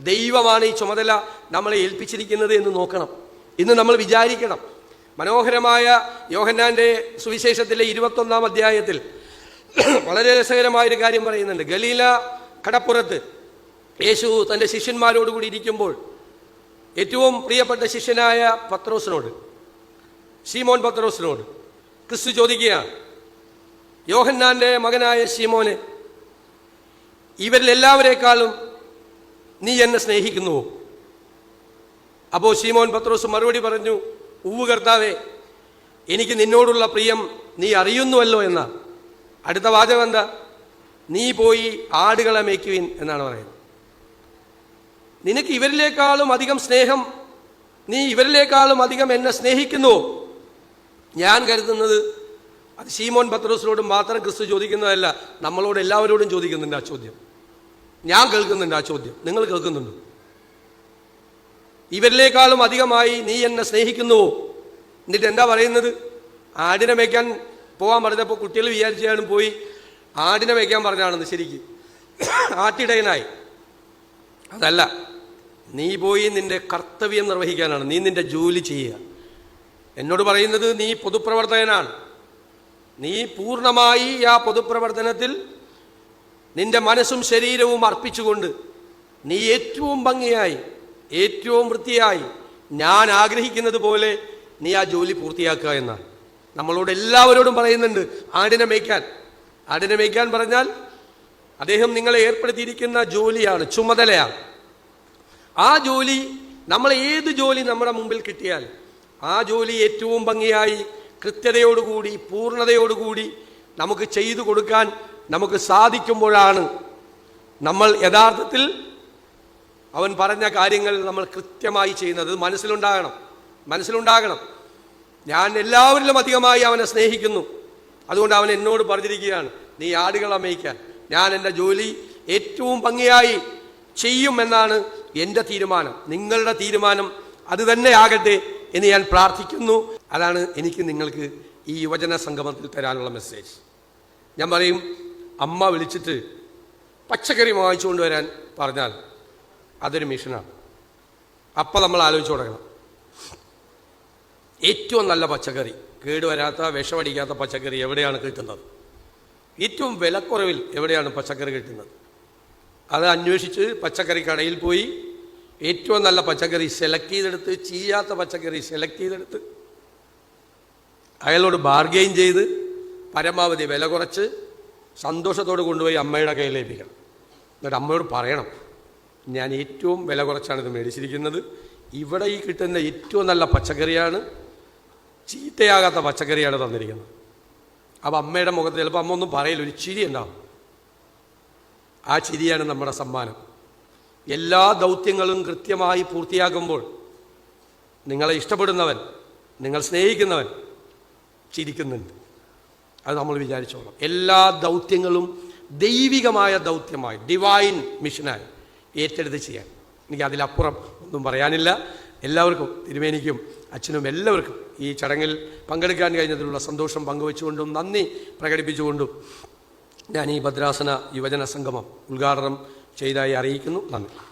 ദൈവമാണ് ഈ ചുമതല നമ്മളെ ഏൽപ്പിച്ചിരിക്കുന്നത് എന്ന് നോക്കണം. ഇന്ന് നമ്മൾ വിചാരിക്കണം. മനോഹരമായ യോഹന്നാന്റെ സുവിശേഷത്തിലെ ഇരുപത്തൊന്നാം അധ്യായത്തിൽ വളരെ രസകരമായൊരു കാര്യം പറയുന്നുണ്ട്. ഗലീല കടപ്പുറത്ത് യേശു തന്റെ ശിഷ്യന്മാരോടുകൂടി ഇരിക്കുമ്പോൾ ഏറ്റവും പ്രിയപ്പെട്ട ശിഷ്യനായ പത്രോസിനോട് ശീമോൻ പത്രോസിനോട് ക്രിസ്തു ചോദിക്കുകയാണ്. യോഹന്നാന്റെ മകനായ ഷീമോനെ ഇവരിൽ എല്ലാവരെക്കാളും നീ എന്നെ സ്നേഹിക്കുന്നു. അപ്പോൾ ശീമോൻ പത്രോസ് മറുപടി പറഞ്ഞു ഉവ്വ് കർത്താവേ എനിക്ക് നിന്നോടുള്ള പ്രിയം നീ അറിയുന്നുവല്ലോ എന്ന. അടുത്ത വാചകം എന്താ? നീ പോയി ആടുകളെ മേക്കുവിൻ എന്നാണ് പറയുന്നത്. നിനക്ക് ഇവരിലേക്കാളും അധികം സ്നേഹം നീ ഇവരിലേക്കാളും അധികം എന്നെ സ്നേഹിക്കുന്നു. ഞാൻ കരുതുന്നത് അത് ശീമോൻ പത്രോസിനോടും മാത്രം ക്രിസ്തു ചോദിക്കുന്നതല്ല നമ്മളോട് എല്ലാവരോടും ചോദിക്കുന്നുണ്ട് ആ ചോദ്യം. ഞാൻ കേൾക്കുന്നുണ്ട് ആ ചോദ്യം. നിങ്ങൾ കേൾക്കുന്നുണ്ടോ? ഇവരിലേക്കാളും അധികമായി നീ എന്നെ സ്നേഹിക്കുന്നുവോ എന്നിട്ട് എന്താ പറയുന്നത്? ആടിനെ മേയ്ക്കാൻ പോകാൻ പറഞ്ഞപ്പോൾ കുട്ടികൾ വിചാരിച്ചാലും പോയി. ആടിനെ മേയ്ക്കാൻ പറഞ്ഞാണെന്ന് ശരിക്ക്. ആട്ടിടയനായി. അതല്ല നീ പോയി നിന്റെ കർത്തവ്യം നിർവഹിക്കാനാണ്. നീ നിന്റെ ജോലി ചെയ്യുക. എന്നോട് പറയുന്നത് നീ പൊതുപ്രവർത്തകനാണ്. നീ പൂർണമായി ആ പൊതുപ്രവർത്തനത്തിൽ നിന്റെ മനസ്സും ശരീരവും അർപ്പിച്ചുകൊണ്ട് നീ ഏറ്റവും ഭംഗിയായി ഏറ്റവും വൃത്തിയായി ഞാൻ ആഗ്രഹിക്കുന്നത് പോലെ നീ ആ ജോലി പൂർത്തിയാക്കുക എന്നാണ്. നമ്മളോട് എല്ലാവരോടും പറയുന്നുണ്ട് ആടിനെ മേയ്ക്കാൻ. ആടിനെ മേയ്ക്കാൻ പറഞ്ഞാൽ അദ്ദേഹം നിങ്ങളെ ഏർപ്പെടുത്തിയിരിക്കുന്ന ജോലിയാണ് ചുമതലയാണ്. ആ ജോലി നമ്മൾ ഏത് ജോലി നമ്മുടെ മുമ്പിൽ കിട്ടിയാൽ ആ ജോലി ഏറ്റവും ഭംഗിയായി കൃത്യതയോടുകൂടി പൂർണതയോടുകൂടി നമുക്ക് ചെയ്തു കൊടുക്കാൻ നമുക്ക് സാധിക്കുമ്പോഴാണ് നമ്മൾ യഥാർത്ഥത്തിൽ അവൻ പറഞ്ഞ കാര്യങ്ങൾ നമ്മൾ കൃത്യമായി ചെയ്യുന്നത്. മനസ്സിലുണ്ടാകണം. മനസ്സിലുണ്ടാകണം. ഞാൻ എല്ലാവരിലും അധികമായി അവനെ സ്നേഹിക്കുന്നു. അതുകൊണ്ട് അവൻ എന്നോട് പറഞ്ഞിരിക്കുകയാണ് നീ ആടുകളെ മേയ്ക്കാൻ. ഞാൻ എന്റെ ജോലി ഏറ്റവും ഭംഗിയായി ചെയ്യും എന്നാണ് എന്റെ തീരുമാനം. നിങ്ങളുടെ തീരുമാനം അത് തന്നെ ആകട്ടെ എന്ന് ഞാൻ പ്രാർത്ഥിക്കുന്നു. അതാണ് എനിക്ക് നിങ്ങൾക്ക് ഈ യുവജന സംഗമത്തിൽ തരാനുള്ള മെസ്സേജ്. ഞാൻ പറയും അമ്മ വിളിച്ചിട്ട് പച്ചക്കറി വാങ്ങിച്ചു കൊണ്ടുവരാൻ പറഞ്ഞാൽ അതൊരു മിഷനാണ്. അപ്പം നമ്മൾ ആലോചിച്ച് തുടങ്ങണം. ഏറ്റവും നല്ല പച്ചക്കറി കേടുവരാത്ത വിഷമടിക്കാത്ത പച്ചക്കറി എവിടെയാണ് കിട്ടുന്നത്? ഏറ്റവും വിലക്കുറവിൽ എവിടെയാണ് പച്ചക്കറി കിട്ടുന്നത്? അത് അന്വേഷിച്ച് പച്ചക്കറി കടയിൽ പോയി ഏറ്റവും നല്ല പച്ചക്കറി സെലക്ട് ചെയ്തെടുത്ത് ചീയാത്ത പച്ചക്കറി സെലക്ട് ചെയ്തെടുത്ത് അയാളോട് ബാർഗെയിൻ ചെയ്ത് പരമാവധി വില കുറച്ച് സന്തോഷത്തോട് കൊണ്ടുപോയി അമ്മയുടെ കയ്യിലേൽപ്പിക്കണം എന്നിട്ട് അമ്മയോട് പറയണം ഞാൻ ഏറ്റവും വില കുറച്ചാണ് ഇത് മേടിച്ചിരിക്കുന്നത്. ഇവിടെ ഈ കിട്ടുന്ന ഏറ്റവും നല്ല പച്ചക്കറിയാണ് ചീത്തയാകാത്ത പച്ചക്കറിയാണ് തന്നിരിക്കുന്നത്. അപ്പോൾ അമ്മയുടെ മുഖത്ത് ചിലപ്പോൾ അമ്മ ഒന്നും പറയില്ല ഒരു ചിരി ഉണ്ടാവും. ആ ചിരിയാണ് നമ്മുടെ സമ്മാനം. എല്ലാ ദൗത്യങ്ങളും കൃത്യമായി പൂർത്തിയാക്കുമ്പോൾ നിങ്ങളെ ഇഷ്ടപ്പെടുന്നവൻ നിങ്ങൾ സ്നേഹിക്കുന്നവൻ ചിരിക്കുന്നുണ്ട്. അത് നമ്മൾ വിചാരിച്ചോളാം. എല്ലാ ദൗത്യങ്ങളും ദൈവികമായ ദൗത്യമായി ഡിവൈൻ മിഷനായി ഏറ്റെടുത്ത് ചെയ്യാൻ. എനിക്ക് അതിലപ്പുറം ഒന്നും പറയാനില്ല. എല്ലാവർക്കും തിരുമേനിക്കും അച്ഛനും എല്ലാവർക്കും ഈ ചടങ്ങിൽ പങ്കെടുക്കാൻ കഴിഞ്ഞതിലുള്ള സന്തോഷം പങ്കുവെച്ചുകൊണ്ടും നന്ദി പ്രകടിപ്പിച്ചുകൊണ്ടും ഞാൻ ഈ ഭദ്രാസന യുവജന സംഗമം ഉദ്ഘാടനം ചെയ്തതായി അറിയിക്കുന്നു. നന്ദി.